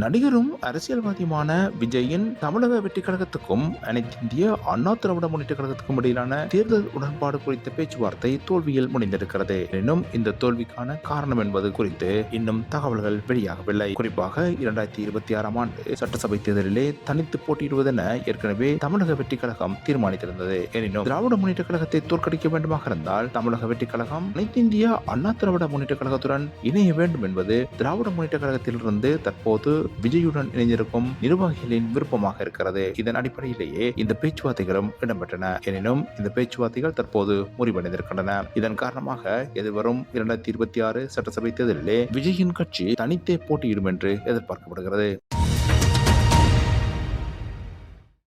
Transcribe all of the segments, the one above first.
நடிகரும் அரசியல்வாதியுமான விஜயின் தமிழக வெற்றி கழகத்துக்கும் அனைத்து இந்திய அண்ணா திராவிட முன்னேற்ற கழகத்துக்கும் இடையிலான தேர்தல் உடன்பாடு குறித்த பேச்சுவார்த்தை தோல்வியில் முடிந்திருக்கிறது. எனினும் இந்த தோல்விக்கான காரணம் என்பது குறித்து இன்னும் தகவல்கள் வெளியாகவில்லை. குறிப்பாக இரண்டாயிரத்தி இருபத்தி ஆறாம் ஆண்டு சட்டசபை தேர்தலிலே தனித்து போட்டியிடுவதென ஏற்கனவே தமிழக வெற்றி கழகம் தீர்மானித்திருந்தது. எனினும் திராவிட முன்னேற்ற கழகத்தை தோற்கடிக்க வேண்டுமாக இருந்தால் தமிழக வெற்றி கழகம் அனைத்து இந்திய அண்ணா திராவிட முன்னேற்ற கழகத்துடன் இணைய வேண்டும் என்பது திராவிட முன்னேற்ற கழகத்திலிருந்து தற்போது விஜயுடன் இணைந்திருக்கும் நிர்வாகிகளின் விருப்பமாக இருக்கிறது. இதன் அடிப்படையிலேயே இந்த பேச்சுவார்த்தைகளும் இடம்பெற்றன. எனினும் இந்த பேச்சுவார்த்தைகள் தற்போது முறிவடைந்திருக்கின்றன. இதன் காரணமாக எதிர்வரும் இரண்டாயிரத்தி இருபத்தி ஆறு சட்டசபை தேர்தலிலே விஜயின் கட்சி தனித்தே போட்டியிடும் என்று எதிர்பார்க்கப்படுகிறது.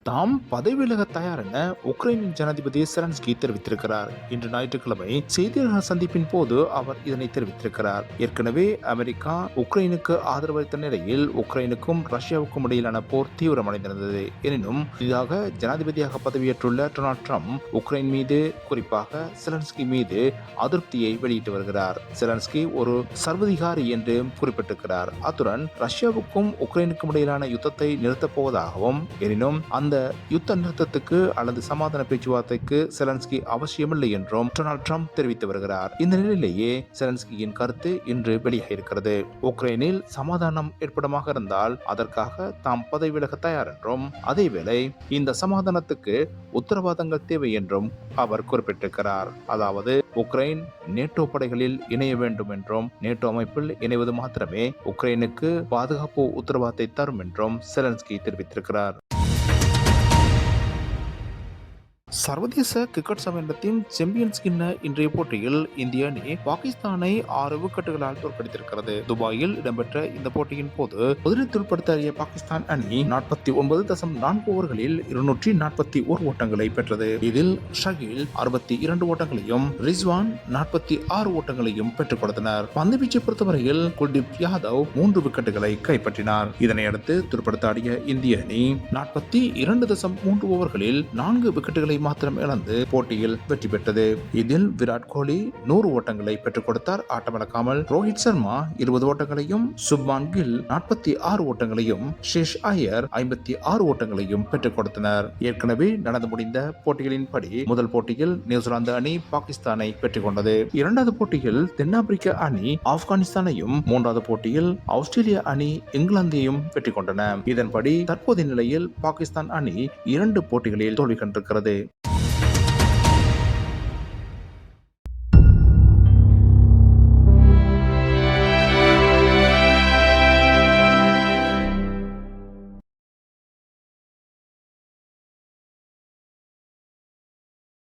தாம் பதவி விலக தயார் என உக்ரைனின் ஜனாதிபதி செலன்ஸ்கி தெரிவித்திருக்கிறார். இன்று ஞாயிற்றுக்கிழமை செய்தியாளர் சந்திப்பின் போது அவர் இதனை தெரிவித்திருக்கிறார். ஏற்கனவே அமெரிக்கா உக்ரைனுக்கு ஆதரவளித்த நிலையில் உக்ரைனுக்கும் ரஷ்யாவுக்கும் இடையிலான போர் தீவிரமடைந்திருந்தது. எனினும் புதிதாக ஜனாதிபதியாக பதவியேற்றுள்ள டொனால்ட் ட்ரம்ப் உக்ரைன் மீது குறிப்பாக செலன்ஸ்கி மீது அதிருப்தியை வெளியிட்டு வருகிறார். செலன்ஸ்கி ஒரு சர்வதிகாரி என்று குறிப்பிட்டிருக்கிறார். அத்துடன் ரஷ்யாவுக்கும் உக்ரைனுக்கும் இடையிலான யுத்தத்தை நிறுத்தப் போவதாகவும் எனினும் அந்த யுத்த நிறுத்தத்துக்கு அல்லது சமாதான பேச்சுவார்த்தைக்கு செலன்ஸ்கி அவசியமில்லை என்றும் டொனால்ட் ட்ரம்ப் தெரிவித்து வருகிறார். இந்த நிலையிலேயே செலன்ஸ்கியின் கருத்து இன்று வெளியாகியிருக்கிறது. உக்ரைனில் சமாதானம் ஏற்படமாக இருந்தால் அதற்காக தாம் பதவி விலக தயார் என்றும் அதேவேளை இந்த சமாதானத்துக்கு உத்தரவாதங்கள் தேவை என்றும் அவர் குறிப்பிட்டிருக்கிறார். அதாவது உக்ரைன் நேட்டோ படைகளில் இணைய வேண்டும் என்றும் நேட்டோ அமைப்பில் இணைவது மாத்திரமே உக்ரைனுக்கு பாதுகாப்பு உத்தரவாதத்தை தரும் என்றும் செலன்ஸ்கி தெரிவித்திருக்கிறார். சர்வதேச கிரிக்கெட் சமயத்தின் சாம்பியன்ஸ் கிண்ண இன்றைய போட்டியில் இந்திய அணி பாகிஸ்தானை ஆறு விக்கெட்டுகளால் தோற்கடித்திருக்கிறது. துபாயில் இடம்பெற்ற இந்த போட்டியின் போது முதலில் உட்படுத்திய பாகிஸ்தான் அணி நாற்பத்தி ஒன்பது தசம் நான்கு ஓவர்களில் இருநூற்றி நாற்பத்தி ஓர் ஓட்டங்களை பெற்றது. இதில் ஷகில் அறுபத்தி இரண்டு ஓட்டங்களையும் ரிஸ்வான் நாற்பத்தி ஆறு ஓட்டங்களையும் பெற்றுக் கொடுத்தனர். பந்துவீச்சை பொறுத்தவரையில் குல்தீப் யாதவ் மூன்று விக்கெட்டுகளை கைப்பற்றினார். இதனையடுத்து துடுப்படுத்தாடிய இந்திய அணி நாற்பத்தி இரண்டு தசம் மூன்று ஓவர்களில் நான்கு விக்கெட்டுகளை மாத்திரம் இழந்து போட்டியில் வெற்றி பெற்றது. இதில் விராட் கோலி நூறு ஓட்டங்களை பெற்றுக் கொடுத்தார். ஆட்டமிழக்காமல் ரோஹித் சர்மா இருபது ஓட்டங்களையும் சுப்மான் கில் நாற்பத்தி ஆறு ஓட்டங்களையும் ஷேஷ் ஐயர் ஐம்பத்தி ஆறு ஓட்டங்களையும் பெற்றுக் கொடுத்தனர். ஏற்கனவே நடந்து முடிந்த போட்டிகளின் படி முதல் போட்டியில் நியூசிலாந்து அணி பாகிஸ்தானை பெற்றுக் கொண்டது. இரண்டாவது போட்டியில் தென்னாப்பிரிக்க அணி ஆப்கானிஸ்தானையும் மூன்றாவது போட்டியில் ஆஸ்திரேலிய அணி இங்கிலாந்தையும் வெற்றி கொண்டன. இதன்படி தற்போதைய நிலையில் பாகிஸ்தான் அணி இரண்டு போட்டிகளில் தோல்வி கண்டிருக்கிறது.